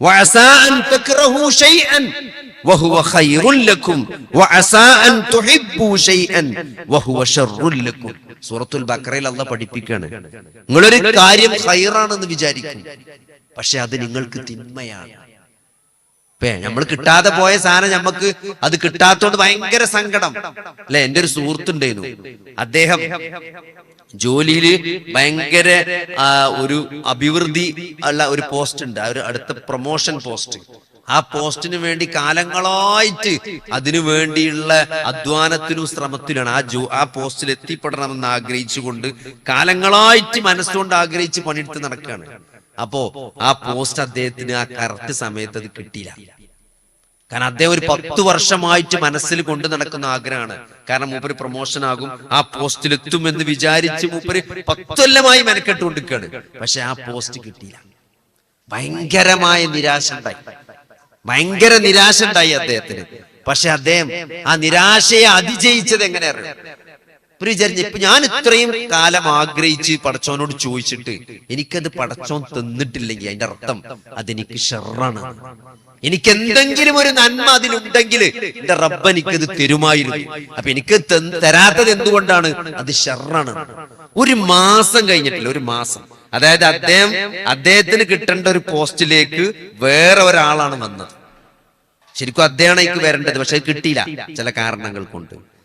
وعسى أن تكرهوا شيئا وهو خير لكم وعسى أن تحبوا شيئا وهو شر لكم സൂറത്തുൽ ബക്കറയിൽ അല്ല പഠിപ്പിക്കാണ് നിങ്ങളൊരു കാര്യം ഹൈറാണെന്ന് വിചാരിക്കും പക്ഷെ അത് നിങ്ങൾക്ക് തിന്മയാണ് നമ്മൾ കിട്ടാതെ പോയ സാധനം നമുക്ക് അത് കിട്ടാത്തോണ്ട് ഭയങ്കര സങ്കടം. അല്ലെ? എന്റെ ഒരു സുഹൃത്തുണ്ടായിരുന്നു. അദ്ദേഹം ജോലിയിൽ ഭയങ്കര ഒരു അഭിവൃദ്ധി ഉള്ള ഒരു പോസ്റ്റ് ഉണ്ട്. ഒരു അടുത്ത പ്രൊമോഷൻ പോസ്റ്റ് ആ പോസ്റ്റിന് വേണ്ടി കാലങ്ങളായിട്ട് അതിനു വേണ്ടിയുള്ള അധ്വാനത്തിനും ശ്രമത്തിലാണ് ആ ജോ ആ പോസ്റ്റിൽ എത്തിപ്പെടണമെന്ന് ആഗ്രഹിച്ചുകൊണ്ട് കാലങ്ങളായിട്ട് മനസ്സുകൊണ്ട് ആഗ്രഹിച്ച് പണിയെടുത്ത് നടക്കുകയാണ് അപ്പോ ആ പോസ്റ്റ് അദ്ദേഹത്തിന് ആ കറക്റ്റ് സമയത്ത് അത് കിട്ടിയില്ല. കാരണം അദ്ദേഹം ഒരു പത്ത് വർഷമായിട്ട് മനസ്സിൽ കൊണ്ടു നടക്കുന്ന ആഗ്രഹമാണ്. കാരണം മൂപ്പര് പ്രൊമോഷൻ ആകും ആ പോസ്റ്റിൽ എത്തുമെന്ന് വിചാരിച്ച് മൂപ്പര് പത്തൊല്ലമായി മെനക്കെട്ടുകൊണ്ടിരിക്കുകയാണ്. പക്ഷെ ആ പോസ്റ്റ് കിട്ടിയില്ല. ഭയങ്കരമായ നിരാശ ഉണ്ടായി. ഭയങ്കര നിരാശ ഉണ്ടായി അദ്ദേഹത്തിന്. പക്ഷെ അദ്ദേഹം ആ നിരാശയെ അതിജയിച്ചത് എങ്ങനെ അറിയാം? ഇപ്പൊ വിചാരിച്ചു ഇപ്പൊ ഞാൻ ഇത്രയും കാലം ആഗ്രഹിച്ച് പടച്ചോനോട് ചോദിച്ചിട്ട് എനിക്കത് പടച്ചോൻ തന്നിട്ടില്ലെങ്കിൽ അതിന്റെ അർത്ഥം അതെനിക്ക് ഷെറാണ്. എനിക്ക് എന്തെങ്കിലും ഒരു നന്മ അതിലുണ്ടെങ്കിൽ എന്റെ റബ്ബ് എനിക്കത് തരുമായിരുന്നു. അപ്പൊ എനിക്ക് തരാത്തത് എന്തുകൊണ്ടാണ്? അത് ഷെറാണ്. ഒരു മാസം കഴിഞ്ഞിട്ടില്ല ഒരു മാസം. അതായത് അദ്ദേഹം അദ്ദേഹത്തിന് കിട്ടേണ്ട ഒരു പോസ്റ്റിലേക്ക് വേറെ ഒരാളാണ് വന്നത്. ശരിക്കും അദ്ദേഹമാണ് എനിക്ക് വരേണ്ടത് പക്ഷെ കിട്ടിയില്ല ചില കാരണങ്ങൾ കൊണ്ട്.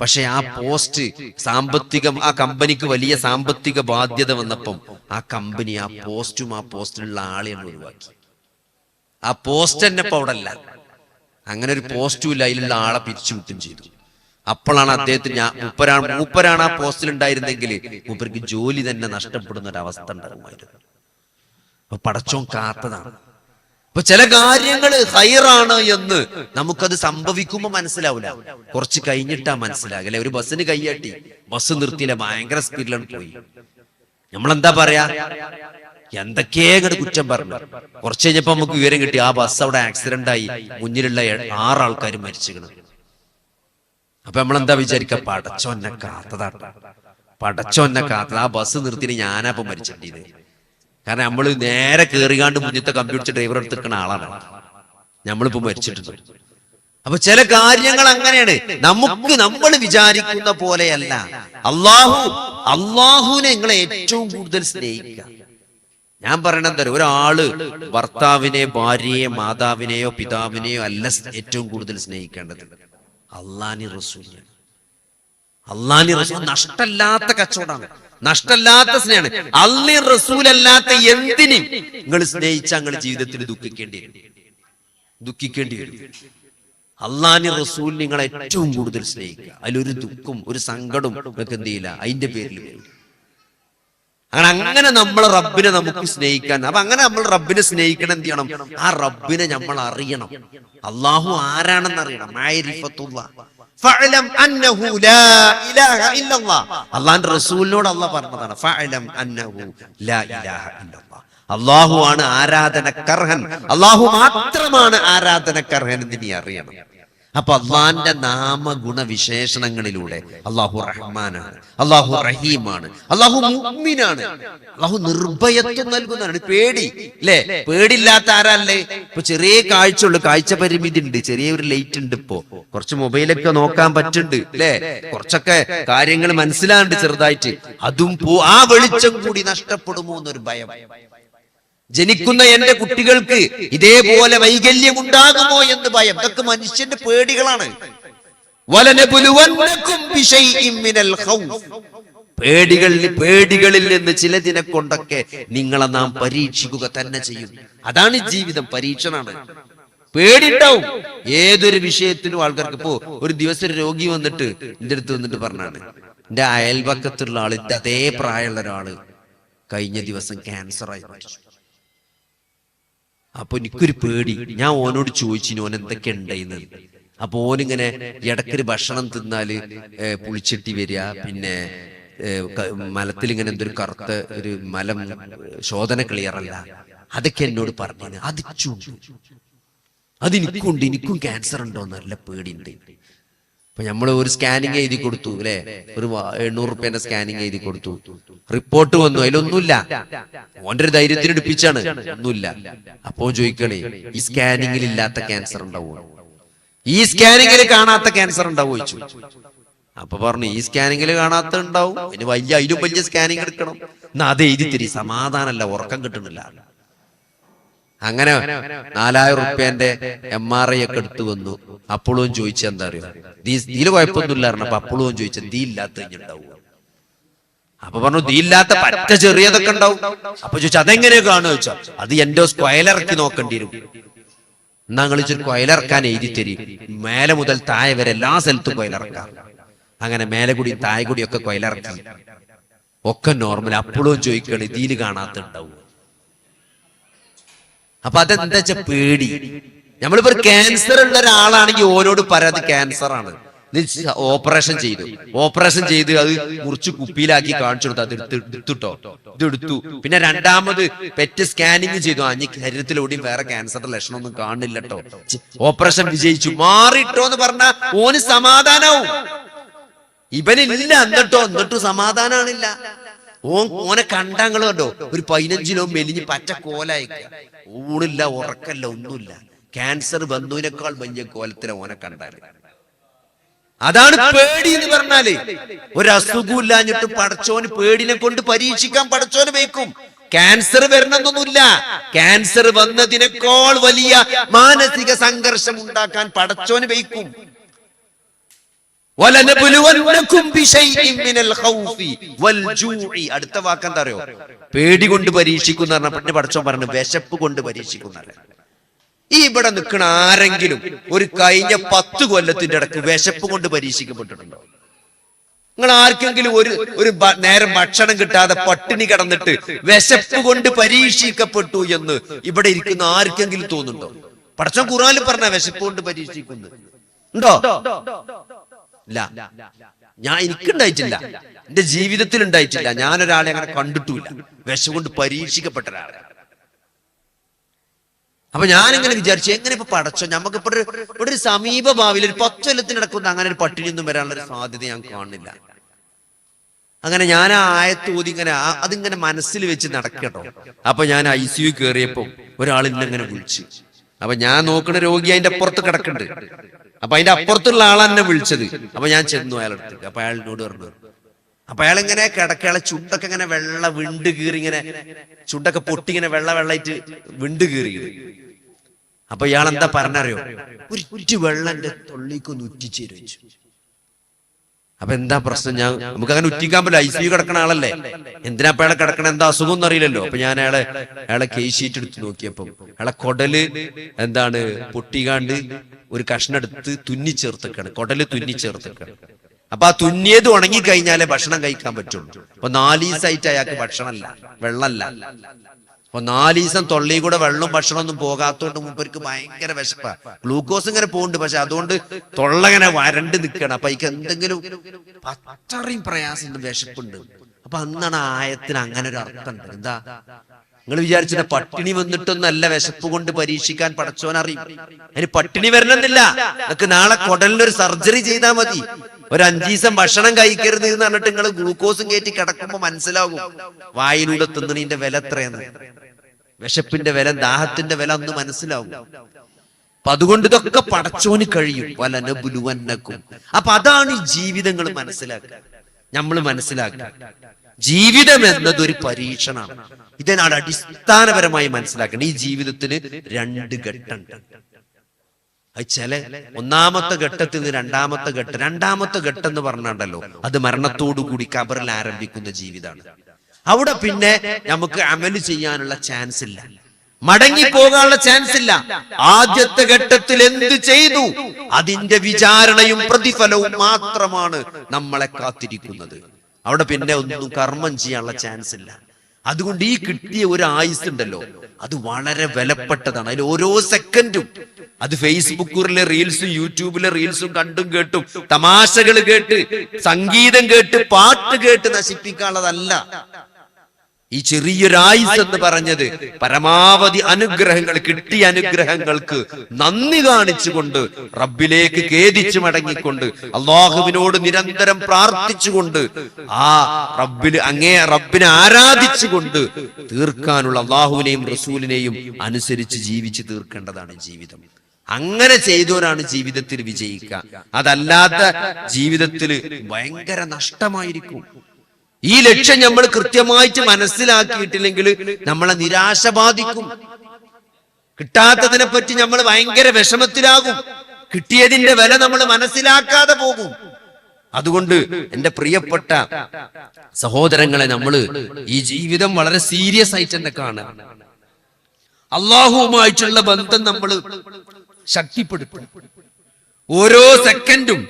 പക്ഷെ ആ പോസ്റ്റ് സാമ്പത്തികം ആ കമ്പനിക്ക് വലിയ സാമ്പത്തിക ബാധ്യത വന്നപ്പം ആ കമ്പനി ആ പോസ്റ്റും ആ പോസ്റ്റിലുള്ള ആളെയാണ് ഒഴിവാക്കി. ആ പോസ്റ്റ് തന്നെ ഇപ്പൊ അവിടെ അല്ല അങ്ങനെ ഒരു പോസ്റ്റും ഇല്ല. അതിലുള്ള ആളെ പിരിച്ചുവിട്ടും ചെയ്തു. അപ്പോഴാണ് അദ്ദേഹത്തിന് ഞാൻ മൂപ്പരാണ് മൂപ്പരാണ് ആ പോസ്റ്റിൽ ഉണ്ടായിരുന്നെങ്കിൽ മൂപ്പർക്ക് ജോലി തന്നെ നഷ്ടപ്പെടുന്ന ഒരു അവസ്ഥ ഉണ്ടാകുമായിരുന്നു. അപ്പൊ പടച്ചോൻ കാത്തതാണ്. ഇപ്പൊ ചില കാര്യങ്ങൾ ഹൈറാണ് എന്ന് നമുക്കത് സംഭവിക്കുമ്പോ മനസ്സിലാവില്ല കുറച്ച് കഴിഞ്ഞിട്ടാ മനസ്സിലാകില്ല ഒരു ബസ്സിന് കൈയാട്ടി ബസ് നിർത്തിയില്ല ഭയങ്കര സ്പീഡിലാണ് പോയി. നമ്മളെന്താ പറയാ? എന്തൊക്കെയാ ഇങ്ങോട്ട് കുറ്റം പറഞ്ഞു. കുറച്ച് കഴിഞ്ഞപ്പോ നമുക്ക് വിവരം കിട്ടി. ആ ബസ് അവിടെ ആക്സിഡന്റ് ആയി. മുന്നിലുള്ള ആറാൾക്കാർ മരിച്ചിരിക്കണം. അപ്പൊ നമ്മളെന്താ വിചാരിക്ക? പടച്ചോന്നെ കാത്തതാട്ട. പടച്ചോന്നെ കാത്തത്. ആ ബസ് നിർത്തിയിട്ട് ഞാനാ ഇപ്പൊ കാരണം നമ്മൾ നേരെ കേറികാണ്ട് മുന്നത്തെ കമ്പ്യൂട്ടർ ഡ്രൈവർ എടുത്തിരിക്കുന്ന ആളാണ്. നമ്മളിപ്പോ മരിച്ചിട്ടുണ്ട്. അപ്പൊ ചില കാര്യങ്ങൾ അങ്ങനെയാണ്. നമുക്ക് നമ്മൾ വിചാരിക്കുന്ന പോലെയല്ല. അള്ളാഹു അള്ളാഹുവിനെ നിങ്ങളെ ഏറ്റവും കൂടുതൽ സ്നേഹിക്കുക. ഞാൻ പറയണത് തരും? ഒരാൾ ഭർത്താവിനെ ഭാര്യയെ മാതാവിനെയോ പിതാവിനെയോ അല്ല ഏറ്റവും കൂടുതൽ സ്നേഹിക്കേണ്ടത്. അള്ളാനി റസൂലിനെ അള്ളാനി റസൂൽ നഷ്ടല്ലാത്ത കച്ചവടമാണ്. നഷ്ടല്ലാത്ത സ്നേഹമാണ്. അള്ളി റസൂൽ അല്ലാത്ത എന്തിനും നിങ്ങൾ സ്നേഹിച്ചാൽ നിങ്ങൾ ജീവിതത്തിൽ ദുഃഖിക്കേണ്ടി വരും? ദുഃഖിക്കേണ്ടി വരും. അള്ളാഹി റസൂൽ നിങ്ങൾ ഏറ്റവും കൂടുതൽ സ്നേഹിക്കുക. അതിലൊരു ദുഃഖം ഒരു സങ്കടം നിങ്ങൾക്ക് എന്ത് ചെയ്യില്ല? അതിന്റെ പേരിൽ വരും. അങ്ങനെ അങ്ങനെ നമ്മൾ റബ്ബിനെ നമുക്ക് സ്നേഹിക്കാൻ അപ്പൊ അങ്ങനെ നമ്മൾ റബ്ബിനെ സ്നേഹിക്കണം എന്ത് ചെയ്യണം? ആ റബ്ബിനെ നമ്മൾ അറിയണം. അള്ളാഹു ആരാണെന്ന് അറിയണം? അള്ളാന്റെ റസൂലിനോട് അള്ളാഹ് പറഞ്ഞതാണ് അള്ളാഹു ആണ് ആരാധനക്കർഹൻ. അള്ളാഹു മാത്രമാണ് ആരാധനക്കർഹൻ എന്ന് നീ അറിയണം. അപ്പൊ അള്ളാന്റെ നാമഗുണ വിശേഷണങ്ങളിലൂടെ അള്ളാഹു റഹ്മാനാണ് അള്ളാഹു റഹീമാണ് അള്ളാഹു മുഅ്മിനാണ്. അള്ളാഹു നിർഭയത്വം നൽകുന്നതാണ്. പേടി അല്ലേ പേടില്ലാത്ത ആരല്ലേ? ഇപ്പൊ ചെറിയ കാഴ്ച ഉള്ളു കാഴ്ച പരിമിതി ഉണ്ട്. ചെറിയ ഒരു ലൈറ്റ് ഉണ്ട് ഇപ്പോ. കുറച്ച് മൊബൈലൊക്കെ നോക്കാൻ പറ്റുന്നുണ്ട് അല്ലേ കുറച്ചൊക്കെ കാര്യങ്ങൾ മനസ്സിലാണ്ട് ചെറുതായിട്ട്. അതും ആ വെളിച്ചം കൂടി നഷ്ടപ്പെടുമോ എന്നൊരു ഭയം. ജനിക്കുന്ന എന്റെ കുട്ടികൾക്ക് ഇതേപോലെ വൈകല്യം ഉണ്ടാകുമോ എന്ന് ഭയം. ഇതൊക്കെ മനുഷ്യന്റെ പേടികളാണ്. പേടികളിൽ പേടികളിൽ നിന്ന് ചിലതിനെ കൊണ്ടൊക്കെ നിങ്ങളെ നാം പരീക്ഷിക്കുക തന്നെ ചെയ്യും. അതാണ് ജീവിതം പരീക്ഷണാണ്. പേടിണ്ടാവും. ഏതൊരു വിഷയത്തിനും ആൾക്കാർക്ക് ഇപ്പോ ഒരു ദിവസം രോഗി വന്നിട്ട് എന്റെ അടുത്ത് വന്നിട്ട് പറഞ്ഞാണ്. എന്റെ അയൽവക്കത്തുള്ള ആൾ അതേ പ്രായമുള്ള ഒരാൾ കഴിഞ്ഞ ദിവസം ക്യാൻസർ ആയി മരിച്ചു. അപ്പൊ എനിക്കൊരു പേടി. ഞാൻ ഓനോട് ചോദിച്ചു ഓൻ എന്തൊക്കെ ഉണ്ടായിന്ന് അപ്പൊ ഓനിങ്ങനെ ഇടക്കൊരു ഭക്ഷണം തിന്നാൽ പുളിച്ചെട്ടി വരിക പിന്നെ മലത്തിൽ ഇങ്ങനെ എന്തൊരു കറുത്ത ഒരു മലം ശോധന ക്ലിയറല്ല അതൊക്കെ എന്നോട് പറഞ്ഞു അത് ചുണ്ടു. അതെനിക്കുണ്ട് എനിക്കും ക്യാൻസർ ഉണ്ടോ നല്ല പേടിയുണ്ട്. ഇപ്പൊ നമ്മൾ ഒരു സ്കാനിങ് എഴുതി കൊടുത്തു അല്ലെ? ഒരു എണ്ണൂറ് റുപ്യന്റെ സ്കാനിങ് എഴുതി കൊടുത്തു. റിപ്പോർട്ട് വന്നു അതിലൊന്നുമില്ല. ഓന്റെ ഒരു ധൈര്യത്തിന് എടുപ്പിച്ചാണ്. ഒന്നുമില്ല. അപ്പോ ചോദിക്കണേ ഈ സ്കാനിങ്ങിൽ ഇല്ലാത്ത ക്യാൻസർ ഉണ്ടാവുമോ ഈ സ്കാനിങ്ങിൽ കാണാത്ത ക്യാൻസർ ഉണ്ടാവുമോ ചോദിച്ചു. അപ്പൊ പറഞ്ഞു ഈ സ്കാനിങ്ങിൽ കാണാത്ത ഉണ്ടാവും. ഇനി വലിയ അതിലും വലിയ സ്കാനിങ് എടുക്കണം. എന്നാ അത് എഴുതി തരി. സമാധാനമല്ല ഉറക്കം കിട്ടണില്ല. അങ്ങനെ നാലായിരം റുപ്യന്റെ എം ആർ ഐ ഒക്കെ എടുത്തു വന്നു. അപ്പോഴും ചോദിച്ച എന്താ അറിയോ ദീൽ കുഴപ്പമൊന്നുമില്ല പറഞ്ഞു അപ്പൊ അപ്പോഴും ചോദിച്ച ദീ ഇല്ലാത്ത ഉണ്ടാവും? അപ്പൊ പറഞ്ഞു ദീ ഇല്ലാത്ത പറ്റ ചെറിയതൊക്കെ ഉണ്ടാവും. അപ്പൊ ചോദിച്ചു അതെങ്ങനെ കാണുക ചോദിച്ചാ അത് എന്റെ സ്ക്വയലിറക്കി നോക്കേണ്ടി വരും. എന്നാ നിങ്ങൾ കൊയലിറക്കാൻ എഴുതി തരി. മേലെ മുതൽ താഴെ വരെ എല്ലാ സ്ഥലത്തും കൊയലിറക്കാം അങ്ങനെ മേലെ കൂടി താഴെ കൂടി ഒക്കെ കൊയലിറക്കി ഒക്കെ നോർമൽ. അപ്പോഴും ചോദിക്കണം കാണാത്ത കാണാത്തുണ്ടാവും അപ്പൊ അതെന്താ വെച്ചാ പേടി. നമ്മളിപ്പോ ഒരു ക്യാൻസർ ഉള്ള ഒരാളാണെങ്കിൽ ഓരോട് പറയാത് ക്യാൻസർ ആണ്. ഓപ്പറേഷൻ ചെയ്തു. ഓപ്പറേഷൻ ചെയ്ത് അത് മുറിച്ച് കുപ്പിയിലാക്കി കാണിച്ചു കൊടുത്തു. അത് എടുത്ത് എടുത്തുട്ടോ ഇത് എടുത്തു. പിന്നെ രണ്ടാമത് പെറ്റ് സ്കാനിങ് ചെയ്തു. അഞ്ഞ് ശരീരത്തിലൂടെയും വേറെ ക്യാൻസറിന്റെ ലക്ഷണമൊന്നും കാണില്ലട്ടോ ഓപ്പറേഷൻ വിജയിച്ചു. മാറിട്ടോ എന്ന് പറഞ്ഞ ഓന് സമാധാനവും. ഇവനില്ല എന്നിട്ടോ. എന്നിട്ടും സമാധാനാണില്ല. ഓൻ ഓനെ കണ്ടാങ്ങളോ കണ്ടോ? ഒരു പതിനഞ്ചിലോ മെലിഞ്ഞ് പച്ച കോലായിക്ക. ഊണില്ല ഉറക്കല്ല ഒന്നുമില്ല. ക്യാൻസർ ബന്ധുവിനേക്കാൾ വലിയ കോലത്തിലെ ഓനെ കണ്ടാൽ. അതാണ് പേടി എന്ന് പറഞ്ഞാൽ. ഒരു അസുഖമില്ലാഞ്ഞിട്ട് പടച്ചോന് പേടിനെ കൊണ്ട് പരീക്ഷിക്കാൻ പടച്ചോന് വയ്ക്കും. ക്യാൻസർ വരണമെന്നൊന്നുമില്ല. ക്യാൻസർ വന്നതിനേക്കാൾ വലിയ മാനസിക സംഘർഷം ഉണ്ടാക്കാൻ പടച്ചോന് വെക്കും അടുത്ത വാക്ക് എന്താ അറിയോ? പേടി കൊണ്ട് പരീക്ഷിക്കുന്ന പറഞ്ഞ പഠിച്ചോ പറഞ്ഞു വിശപ്പ് കൊണ്ട് പരീക്ഷിക്കുന്ന ഈ ഇവിടെ നിൽക്കുന്ന ആരെങ്കിലും ഒരു കഴിഞ്ഞ പത്ത് കൊല്ലത്തിന്റെ ഇടയ്ക്ക് വിശപ്പ് കൊണ്ട് പരീക്ഷിക്കപ്പെട്ടിട്ടുണ്ടോ? നിങ്ങൾ ആർക്കെങ്കിലും ഒരു ഒരു നേരം ഭക്ഷണം കിട്ടാതെ പട്ടിണി കിടന്നിട്ട് വിശപ്പ് കൊണ്ട് പരീക്ഷിക്കപ്പെട്ടു എന്ന് ഇവിടെ ഇരിക്കുന്ന ആർക്കെങ്കിലും തോന്നുന്നുണ്ടോ? പഠിച്ചോ ഖുറാനിൽ പറഞ്ഞ വിശപ്പ് കൊണ്ട് പരീക്ഷിക്കുന്നു. ഉണ്ടോ? ഇല്ല ഞാൻ എനിക്കുണ്ടായിട്ടില്ല. എന്റെ ജീവിതത്തിൽ ഉണ്ടായിട്ടില്ല ഞാൻ ഒരാളെ അങ്ങനെ കണ്ടിട്ടില്ല വിഷം കൊണ്ട് പരീക്ഷിക്കപ്പെട്ട ഒരാളെ അപ്പൊ ഞാൻ ഇങ്ങനെ വിചാരിച്ചു എങ്ങനെ ഇപ്പൊ പടച്ചോ? നമുക്കിപ്പോ ഒരു ഇവിടെ ഒരു സമീപ ഭാവിയിൽ ഒരു പത്ത് കൊല്ലത്തിനടക്കുന്ന അങ്ങനെ ഒരു പട്ടിണിയൊന്നും വരാനുള്ള ഒരു സാധ്യത ഞാൻ കാണുന്നില്ല. അങ്ങനെ ഞാൻ ആ ആയത്തോതി ഇങ്ങനെ അതിങ്ങനെ മനസ്സിൽ വെച്ച് നടക്കട്ടോ. അപ്പൊ ഞാൻ ഐ സി യു കയറിയപ്പോ ഒരാൾ എന്നെ വിളിച്ചു. അപ്പൊ ഞാൻ നോക്കുന്ന രോഗി അതിന്റെ പുറത്ത് കിടക്കുന്നുണ്ട്. അപ്പൊ അതിന്റെ അപ്പുറത്തുള്ള ആളെന്നെ വിളിച്ചത്. അപ്പൊ ഞാൻ ചെന്നു അയാളുടെ അടുത്ത് അപ്പൊ അയാൾ എന്നോട് പറഞ്ഞു അപ്പൊ അയാൾ ഇങ്ങനെ കിടക്കയാളെ ചുണ്ടൊക്കെ ഇങ്ങനെ വെള്ള വിണ്ട് കീറി ഇങ്ങനെ ചുണ്ടൊക്കെ പൊട്ടി ഇങ്ങനെ വെള്ള വെള്ളായിട്ട് വിണ്ട് കീറി അപ്പൊ ഇയാൾ എന്താ പറഞ്ഞറിയോ? ഒരു കുറ്റി വെള്ളം എന്റെ തൊള്ളിക്കൊന്ന് ഉറ്റിച്ചേരു വെച്ചു. അപ്പൊ എന്താ പ്രശ്നം? ഞാൻ നമുക്ക് അങ്ങനെ ഉറ്റിക്കാൻ പറ്റില്ല. ഐ സി കിടക്കണ ആളല്ലേ. എന്തിനാ അപ്പൊ അയാളെ കിടക്കണ? എന്താ അസുഖം ഒന്നും അറിയില്ലല്ലോ. അപ്പൊ ഞാൻ അയാളെ അയാളെ കേസ് ഷീറ്റ് എടുത്ത് നോക്കിയപ്പം. അയാളെ കൊടൽ എന്താണ്? പൊട്ടികാണ്ട് ഒരു കഷ്ണെടുത്ത് തുന്നി ചേർത്തേക്കാണ്. കൊടൽ തുന്നി ചേർത്തേക്കാണ്. അപ്പൊ ആ തുന്നിയത് ഉണങ്ങി കഴിഞ്ഞാലേ ഭക്ഷണം കഴിക്കാൻ പറ്റുള്ളൂ. അപ്പൊ നാലീസായിട്ട് അയാൾക്ക് ഭക്ഷണമല്ല വെള്ളമല്ല. അപ്പൊ നാലീസം തൊള്ളി കൂടെ വെള്ളം ഭക്ഷണം ഒന്നും പോകാത്തോണ്ട് മൂപ്പർക്ക് ഭയങ്കര വിശപ്പാ. ഗ്ലൂക്കോസ് ഇങ്ങനെ പോകുന്നുണ്ട് പക്ഷെ അതുകൊണ്ട് തൊള്ള ഇങ്ങനെ വരണ്ട് നിൽക്കണം അപ്പൊ അതിക്ക് എന്തെങ്കിലും അത്രയും പ്രയാസം വിശപ്പുണ്ട്. അപ്പൊ അന്നാണ് ആയത്തിന് അങ്ങനെ ഒരു അർത്ഥം എന്താ? നിങ്ങൾ വിചാരിച്ചിട്ട് പട്ടിണി വന്നിട്ടൊന്നല്ല വിശപ്പ് കൊണ്ട് പരീക്ഷിക്കാൻ പടച്ചോൻ അറിയും. അതിന് പട്ടിണി വരണമെന്നില്ല. നിങ്ങൾക്ക് നാളെ കുടലിനൊരു സർജറി ചെയ്താൽ മതി. ഒരു അഞ്ചീസം ഭക്ഷണം കഴിക്കരുത് എന്ന് പറഞ്ഞിട്ട് നിങ്ങൾ ഗ്ലൂക്കോസും കയറ്റി കിടക്കുമ്പോൾ മനസ്സിലാകും. വായിലൂടെ തിന്നണീന്റെ വില എത്രയെന്ന്. വിശപ്പിന്റെ വില ദാഹത്തിന്റെ വില അന്ന് മനസ്സിലാവും. അപ്പൊ അതുകൊണ്ട് ഇതൊക്കെ പടച്ചോന് കഴിയും. വലന ബുലുവന്നക്കും അപ്പൊ അതാണ് ഈ ജീവിതങ്ങൾ മനസ്സിലാക്കുക. നമ്മൾ മനസ്സിലാക്കുക. ജീവിതം എന്നതൊരു പരീക്ഷണമാണ്. ഇതിനാണ് അടിസ്ഥാനപരമായി മനസ്സിലാക്കേണ്ടത്. ഈ ജീവിതത്തിന് രണ്ട് ഘട്ടമുണ്ട്. അത് ചില ഒന്നാമത്തെ ഘട്ടത്തിൽ നിന്ന് രണ്ടാമത്തെ ഘട്ടം രണ്ടാമത്തെ ഘട്ടം എന്ന് പറഞ്ഞാണ്ടല്ലോ അത് മരണത്തോടു കൂടി കബറിൽ ആരംഭിക്കുന്ന ജീവിതമാണ്. അവിടെ പിന്നെ നമുക്ക് അമൽ ചെയ്യാനുള്ള ചാൻസ് ഇല്ല. മടങ്ങി പോകാനുള്ള ചാൻസ് ഇല്ല. ആദ്യത്തെ ഘട്ടത്തിൽ എന്ത് ചെയ്തു? അതിന്റെ വിചാരണയും പ്രതിഫലവും മാത്രമാണ് നമ്മളെ കാത്തിരിക്കുന്നത്. അവിടെ പിന്നെ ഒന്നും കർമ്മം ചെയ്യാനുള്ള ചാൻസ് ഇല്ല. അതുകൊണ്ട് ഈ കിട്ടിയ ഒരു ആയുസ് ഉണ്ടല്ലോ അത് വളരെ വിലപ്പെട്ടതാണ്. അതിൽ ഓരോ സെക്കൻഡും അത് ഫേസ്ബുക്കിലെ റീൽസും യൂട്യൂബിലെ റീൽസും കണ്ടും കേട്ടും തമാശകൾ കേട്ട് സംഗീതം കേട്ട് പാട്ട് കേട്ട് നശിപ്പിക്കാനുള്ളതല്ല. ഈ ചെറിയൊരായുസ് എന്ന് പറഞ്ഞത് പരമാവധി അനുഗ്രഹങ്ങൾ കിട്ടിയ അനുഗ്രഹങ്ങൾക്ക് നന്ദി കാണിച്ചുകൊണ്ട് റബ്ബിലേക്ക് ഖേദിച്ചു മടങ്ങിക്കൊണ്ട് അള്ളാഹുവിനോട് നിരന്തരം പ്രാർത്ഥിച്ചുകൊണ്ട് ആ റബ്ബിൽ അങ്ങേ റബ്ബിനെ ആരാധിച്ചുകൊണ്ട് തീർക്കാനുള്ള അള്ളാഹുവിനെയും റസൂലിനെയും അനുസരിച്ച് ജീവിച്ച് തീർക്കേണ്ടതാണ് ജീവിതം. അങ്ങനെ ചെയ്തവരാണ് ജീവിതത്തിൽ വിജയിക്കുക. അതല്ലാത്ത ജീവിതത്തിൽ ഭയങ്കര നഷ്ടമായിരിക്കും. ഈ ലക്ഷ്യം നമ്മൾ കൃത്യമായിട്ട് മനസ്സിലാക്കിയിട്ടില്ലെങ്കിൽ നമ്മളെ നിരാശ ബാധിക്കും കിട്ടാത്തതിനെ പറ്റി നമ്മൾ ഭയങ്കര വിഷമത്തിലാകും. കിട്ടിയതിന്റെ വില നമ്മൾ മനസ്സിലാക്കാതെ പോകും. അതുകൊണ്ട് എന്റെ പ്രിയപ്പെട്ട സഹോദരങ്ങളെ നമ്മൾ ഈ ജീവിതം വളരെ സീരിയസ് ആയിട്ട് തന്നെ കാണാം അള്ളാഹുവുമായിട്ടുള്ള ബന്ധം നമ്മൾ ശക്തിപ്പെടുത്തും ഓരോ സെക്കൻഡും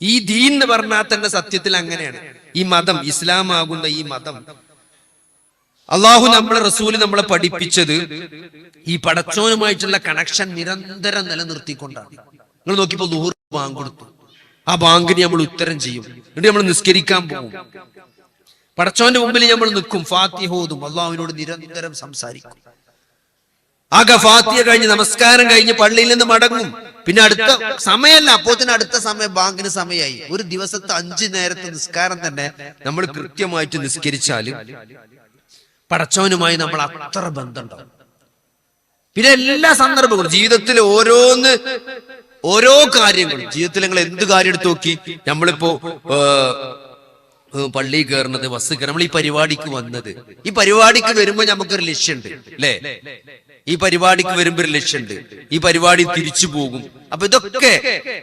ഈ ദീൻ എന്ന് പറഞ്ഞാൽ തന്നെ സത്യത്തിൽ അങ്ങനെയാണ്. ഈ മതം ഇസ്ലാമാകുന്ന ഈ മതം. അള്ളാഹു നമ്മളെ റസൂൽ നമ്മളെ പഠിപ്പിച്ചത് ഈ പടച്ചോനുമായിട്ടുള്ള കണക്ഷൻ നിരന്തരം നിലനിർത്തിക്കൊണ്ടാണ്. നിങ്ങൾ നോക്കിയപ്പോ നൂറ് ബാങ്ക് കൊടുത്തു. ആ ബാങ്കിന് നമ്മൾ ഉത്തരം ചെയ്യും. എന്നിട്ട് നമ്മൾ നിസ്കരിക്കാൻ പോകും പടച്ചോന്റെ മുമ്പിൽ നമ്മൾ നിൽക്കും. ഫാത്തിഹോതും അള്ളാഹുവിനോട് നിരന്തരം സംസാരിക്കും. ആകെ ഫാത്തിയ കഴിഞ്ഞ് നമസ്കാരം കഴിഞ്ഞ് പള്ളിയിൽ നിന്ന് മടങ്ങും. പിന്നെ അടുത്ത സമയമല്ല. അപ്പോത്തിന് അടുത്ത സമയം ബാങ്കിന് സമയമായി. ഒരു ദിവസത്തെ അഞ്ചു നേരത്തെ നിസ്കാരം തന്നെ നമ്മൾ കൃത്യമായിട്ട് നിസ്കരിച്ചാൽ പടച്ചവനുമായി നമ്മൾ അത്ര ബന്ധമുണ്ടാവും. പിന്നെ എല്ലാ സന്ദർഭങ്ങളും ജീവിതത്തിൽ ഓരോന്ന് ഓരോ കാര്യങ്ങളും. ജീവിതത്തിൽ നിങ്ങൾ എന്ത് കാര്യം എടുത്ത് നോക്കി? നമ്മളിപ്പോ പള്ളി കയറുന്നത് ബസ് കയറുന്നത് നമ്മൾ ഈ പരിപാടിക്ക് വന്നത്. ഈ പരിപാടിക്ക് വരുമ്പോ നമുക്കൊരു ലക്ഷ്യമുണ്ട്. അല്ലേ? ഈ പരിപാടിക്ക് വരുമ്പോ ഒരു ലക്ഷ്യമുണ്ട് ഈ പരിപാടി തിരിച്ചു പോകും. അപ്പൊ ഇതൊക്കെ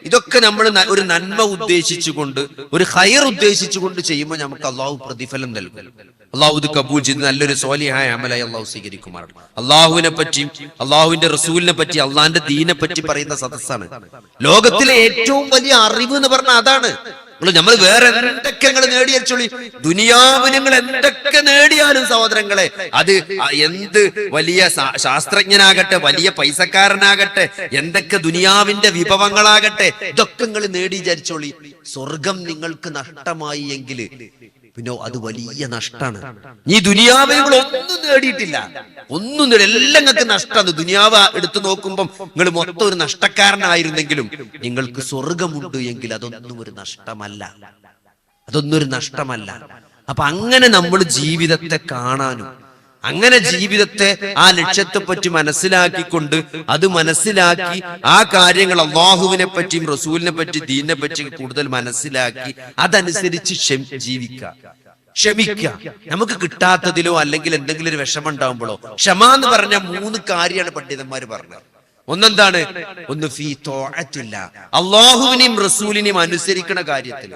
ഇതൊക്കെ നമ്മൾ ഒരു നന്മ ഉദ്ദേശിച്ചുകൊണ്ട് ഒരു ഹയർ ഉദ്ദേശിച്ചുകൊണ്ട് ചെയ്യുമ്പോൾ നമുക്ക് അള്ളാഹു പ്രതിഫലം നൽകും. അള്ളാഹു ഇത് കബൂൽ ചെയ്ത് നല്ലൊരു സോലിഹായ അമലായി അള്ളാഹു സ്വീകരിക്കുമാറാണ്. അള്ളാഹുവിനെ പറ്റിയും അള്ളാഹുവിന്റെ റസൂലിനെ പറ്റി അള്ളാഹിന്റെ ദീനെ പറ്റി പറയുന്ന സദസ്സാണ്. ലോകത്തിലെ ഏറ്റവും വലിയ അറിവ് എന്ന് പറഞ്ഞാൽ അതാണ്. നമ്മൾ വേറെ എന്തൊക്കെ നിങ്ങൾ നേടിയച്ചോളി ദുനിയാവ് നിങ്ങൾ എന്തൊക്കെ നേടിയാലും സഹോദരങ്ങളെ അത് എന്ത് വലിയ ശാസ്ത്രജ്ഞനാകട്ടെ വലിയ പൈസക്കാരനാകട്ടെ എന്തൊക്കെ ദുനിയാവിന്റെ വിഭവങ്ങളാകട്ടെ ഇതൊക്കെ നിങ്ങൾ നേടി വിചാരിച്ചോളി. സ്വർഗം നിങ്ങൾക്ക് നഷ്ടമായി എങ്കിൽ പിന്നെ അത് വലിയ നഷ്ടമാണ് നീ ദുനിയാവ് നിങ്ങൾ ഒന്നും നേടിയിട്ടില്ല. ഒന്നും നേടി എല്ലാം നിങ്ങൾക്ക് നഷ്ടമാണ് ദുനിയാവ് എടുത്തു നോക്കുമ്പോൾ നിങ്ങൾ മൊത്തം ഒരു നഷ്ടക്കാരനായിരുന്നെങ്കിലും നിങ്ങൾക്ക് സ്വർഗമുണ്ട് എങ്കിൽ അതൊന്നും ഒരു നഷ്ടമല്ല. അതൊന്നും ഒരു നഷ്ടമല്ല. അപ്പൊ അങ്ങനെ നമ്മൾ ജീവിതത്തെ കാണാനും അങ്ങനെ ജീവിതത്തെ ആ ലക്ഷ്യത്തെ പറ്റി മനസ്സിലാക്കിക്കൊണ്ട് അത് മനസ്സിലാക്കി ആ കാര്യങ്ങൾ അള്ളാഹുവിനെ പറ്റിയും റസൂലിനെ പറ്റി ദീനിനെ പറ്റി കൂടുതൽ മനസ്സിലാക്കി അതനുസരിച്ച് ജീവിക്കുക. ക്ഷമിക്കുക. നമുക്ക് കിട്ടാത്തതിലോ അല്ലെങ്കിൽ എന്തെങ്കിലും ഒരു വിഷമം ഉണ്ടാവുമ്പോഴോ ക്ഷമ എന്ന് പറഞ്ഞ മൂന്ന് കാര്യമാണ് പണ്ഡിതന്മാർ പറഞ്ഞത്. ഒന്നെന്താണ്? ഒന്ന് ഫീ തോഴത്തില്ല. അള്ളാഹുവിനെയും റസൂലിനെയും അനുസരിക്കണ കാര്യത്തിൽ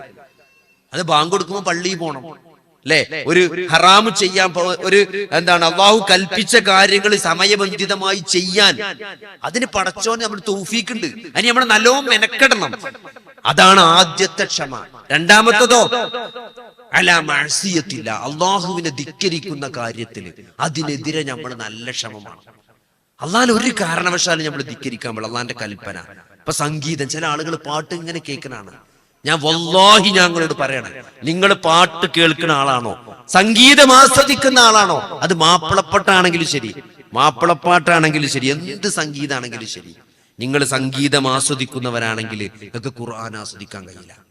അത് ബാങ്ക് കൊടുക്കുമ്പോൾ പള്ളിയിൽ പോകണം അല്ലെ ഒരു ഹറാമ് ചെയ്യാൻ ഒരു എന്താണ് അള്ളാഹു കൽപ്പിച്ച കാര്യങ്ങൾ സമയബന്ധിതമായി ചെയ്യാൻ. അതിന് പടച്ചോൻ നമ്മൾ തൗഫീക്കുണ്ട്. അതിന് നമ്മൾ നല്ലോണം മെനക്കെടണം. അതാണ് ആദ്യത്തെ ക്ഷമ. രണ്ടാമത്തതോ? അല്ല മഴസിയത്തില്ല അള്ളാഹുവിനെ ധിക്കരിക്കുന്ന കാര്യത്തിൽ അതിനെതിരെ നമ്മൾ നല്ല ക്ഷമമാണ്. അള്ളാൻ ഒരു കാരണവശാലും നമ്മൾ ധിക്കരിക്കാൻ പാടില്ല. അള്ളാന്റെ കൽപ്പന. ഇപ്പൊ സംഗീതം ചില ആളുകൾ പാട്ട് ഇങ്ങനെ കേൾക്കണാണ് ഞാൻ വല്ലാഹി ഞങ്ങളോട് പറയണേ. നിങ്ങൾ പാട്ട് കേൾക്കുന്ന ആളാണോ? സംഗീതം ആസ്വദിക്കുന്ന ആളാണോ? അത് മാപ്പിളപ്പാട്ടാണെങ്കിലും ശരി. മാപ്പിളപ്പാട്ടാണെങ്കിലും ശരി. എന്ത് സംഗീതാണെങ്കിലും ശരി. നിങ്ങൾ സംഗീതം ആസ്വദിക്കുന്നവരാണെങ്കിൽ നിങ്ങൾക്ക് ഖുർആൻ ആസ്വദിക്കാൻ കഴിയില്ല.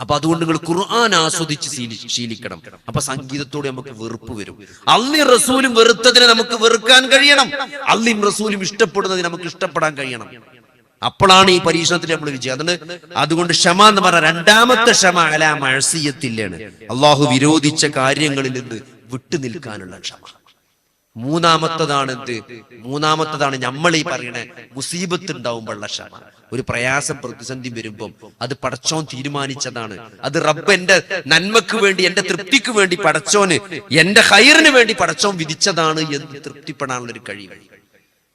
അപ്പൊ അതുകൊണ്ട് നിങ്ങൾ ഖുർആൻ ആസ്വദിച്ച് ശീലിക്കണം. അപ്പൊ സംഗീതത്തോട് നമുക്ക് വെറുപ്പ് വരും. അള്ളി റസൂലും വെറുത്തതിനെ നമുക്ക് വെറുക്കാൻ കഴിയണം. അള്ളിയും റസൂലും ഇഷ്ടപ്പെടുന്നതിന് നമുക്ക് ഇഷ്ടപ്പെടാൻ കഴിയണം. അപ്പോഴാണ് ഈ പരീക്ഷണത്തിൽ നമ്മൾ വിജയം. അതുകൊണ്ട് അതുകൊണ്ട് ക്ഷമ എന്ന് പറഞ്ഞ രണ്ടാമത്തെ ക്ഷമ അല മഴസീയത്തില്ലാണ്. അള്ളാഹു വിരോധിച്ച കാര്യങ്ങളിൽ നിന്ന് വിട്ടു നിൽക്കാനുള്ള ക്ഷമ. മൂന്നാമത്തതാണ് എന്ത്? മൂന്നാമത്തതാണ് നമ്മൾ ഈ പറയണ മുസീബത്ത് ഉണ്ടാവുമ്പോഴുള്ള ക്ഷമ. ഒരു പ്രയാസം പ്രതിസന്ധി വരുമ്പം അത് പടച്ചോൻ തീരുമാനിച്ചതാണ്. അത് റബ്ബ് എന്റെ നന്മക്ക് വേണ്ടി എന്റെ തൃപ്തിക്ക് വേണ്ടി പടച്ചോന് എന്റെ ഹൈറിന് വേണ്ടി പടച്ചോൻ വിധിച്ചതാണ് എന്ന് തൃപ്തിപ്പെടാനുള്ള ഒരു കഴിവ്.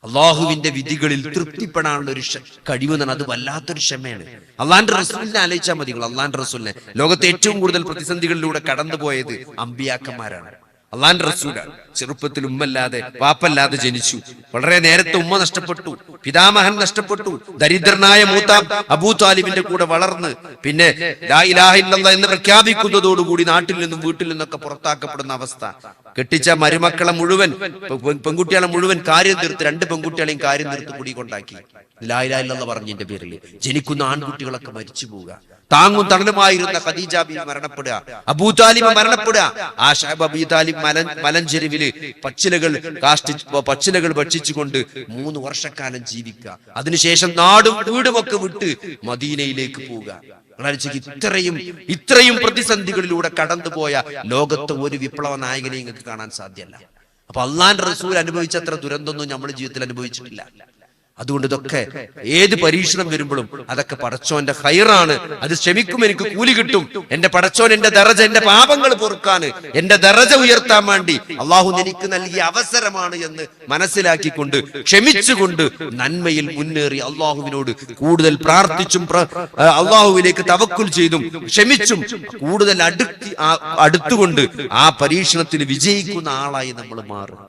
അള്ളാഹുവിന്റെ വിധികളിൽ തൃപ്തിപ്പെടാനുള്ള ഒരു കഴിവ് എന്നാണ് അത് വല്ലാത്തൊരു ക്ഷമയാണ്. അള്ളാന്റെ റസൂലിനെ ആലോചിച്ചാൽ മതി അള്ളാന്റെ റസൂലിനെ. ലോകത്തെ ഏറ്റവും കൂടുതൽ പ്രതിസന്ധികളിലൂടെ കടന്നുപോയത് അമ്പിയാക്കന്മാരാണ്. അള്ളാന്റെ റസൂലാണ്. ചെറുപ്പത്തിൽ ഉമ്മല്ലാതെ പാപ്പല്ലാതെ ജനിച്ചു. വളരെ നേരത്തെ ഉമ്മ നഷ്ടപ്പെട്ടു പിതാമഹൻ നഷ്ടപ്പെട്ടു ദരിദ്രനായ മൂത്ത അബൂ താലിബിന്റെ കൂടെ വളർന്ന് പിന്നെ എന്ന് പ്രഖ്യാപിക്കുന്നതോടുകൂടി നാട്ടിൽ നിന്നും വീട്ടിൽ നിന്നൊക്കെ പുറത്താക്കപ്പെടുന്ന അവസ്ഥ. കെട്ടിച്ച മരുമക്കളെ മുഴുവൻ പെൺകുട്ടികളെ മുഴുവൻ കാര്യം തീർത്ത് രണ്ട് പെൺകുട്ടികളെയും കാര്യം തീർത്ത് കുടി കൊണ്ടാക്കി ലായിലായില്ലെന്ന് പറഞ്ഞതിന്റെ പേരിൽ ജനിക്കുന്ന ആൺകുട്ടികളൊക്കെ മരിച്ചു പോവുക. താങ്ങും തണലുമായിരുന്ന ഖദീജ ബി മരണപ്പെടുക. അബൂ മരണപ്പെടുക. ആ ഷാബ് അബൂ താലിബ് മലൻ മലഞ്ചെരുവിൽ പച്ചിലകൾ കാഷ്ടി പച്ചിലകൾ ഭക്ഷിച്ചുകൊണ്ട് മൂന്ന് വർഷക്കാലം ജീവിക്കുക. അതിനുശേഷം നാടും വീടുമൊക്കെ വിട്ട് മദീനയിലേക്ക് പോവുക. നിങ്ങളാലോചിക്ക് ഇത്രയും ഇത്രയും പ്രതിസന്ധികളിലൂടെ കടന്നുപോയ ലോകത്തെ ഒരു വിപ്ലവ നായകനെ നിങ്ങൾക്ക് കാണാൻ സാധ്യമല്ല അപ്പൊ അള്ളാൻ റസൂൽ അനുഭവിച്ച അത്ര ദുരന്തമൊന്നും നമ്മുടെ ജീവിതത്തിൽ അനുഭവിച്ചിട്ടില്ല. അതുകൊണ്ട് ഇതൊക്കെ ഏത് പരീക്ഷണം വരുമ്പോഴും അതൊക്കെ പടച്ചോന്റെ ഹൈറാണ് അത് ക്ഷമിക്കും എനിക്ക് കൂലി കിട്ടും. എന്റെ പടച്ചോൻ എന്റെ ദറജ എന്റെ പാപങ്ങൾ പൊറുക്കാന് എന്റെ ദറജ ഉയർത്താൻ വേണ്ടി അള്ളാഹു എനിക്ക് നൽകിയ അവസരമാണ് എന്ന് മനസ്സിലാക്കിക്കൊണ്ട് ക്ഷമിച്ചുകൊണ്ട് നന്മയിൽ മുന്നേറി അള്ളാഹുവിനോട് കൂടുതൽ പ്രാർത്ഥിച്ചും അള്ളാഹുവിലേക്ക് തവക്കുൽ ചെയ്തും ക്ഷമിച്ചും കൂടുതൽ അടുത്തി അടുത്തുകൊണ്ട് ആ പരീക്ഷണത്തിൽ വിജയിക്കുന്ന ആളായി നമ്മൾ മാറും.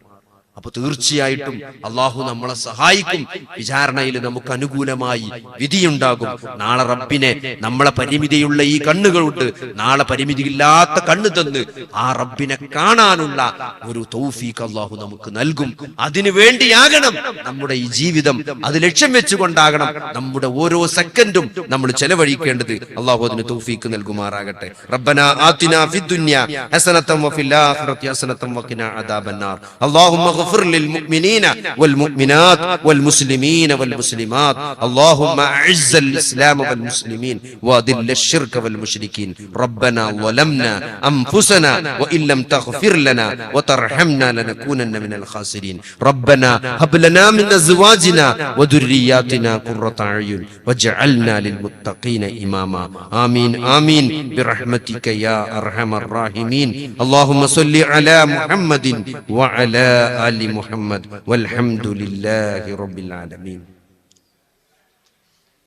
അപ്പൊ തീർച്ചയായിട്ടും അള്ളാഹു നമ്മളെ സഹായിക്കും. വിചാരണയിൽ നമുക്ക് അനുകൂലമായി വിധിയുണ്ടാകും. നാളെ റബ്ബിനെ നമ്മളെ പരിമിതിയുള്ള ഈ കണ്ണുകളുണ്ട് നാളെ പരിമിതിയില്ലാത്ത കണ്ണ് തന്ന് ആ റബ്ബിനെ കാണാനുള്ള ഒരു തൗഫീഖ് അള്ളാഹു നമുക്ക് നൽകും. അതിനു വേണ്ടിയാകണം നമ്മുടെ ഈ ജീവിതം. അത് ലക്ഷ്യം വെച്ചുകൊണ്ടാകണം നമ്മുടെ ഓരോ സെക്കൻഡും നമ്മൾ ചെലവഴിക്കേണ്ടത്. അള്ളാഹു അതിന് തൗഫീഖ് നൽകുമാറാകട്ടെ. റബ്ബന ആതിന ഫിദ്ദുന്യ ഹസനതൻ വഫിൽ ആഖിറതി ഹസനതൻ വഖിനാ അദാബന്നാർ അല്ലാഹുമ്മ اغفر للمؤمنين والمؤمنات والمسلمين والمسلمات. اللهم أعز الإسلام والمسلمين وأذل الشرك والمشركين. ربنا ظلمنا أنفسنا وإن لم تغفر لنا وترحمنا لنكونن من الخاسرين. ربنا هب لنا من أزواجنا وذرياتنا قرة أعين واجعلنا للمتقين إماما. آمين آمين. برحمتك يا أرحم الراحمين. اللهم صل على محمد وعلى آل محمد والحمد لله رب العالمين.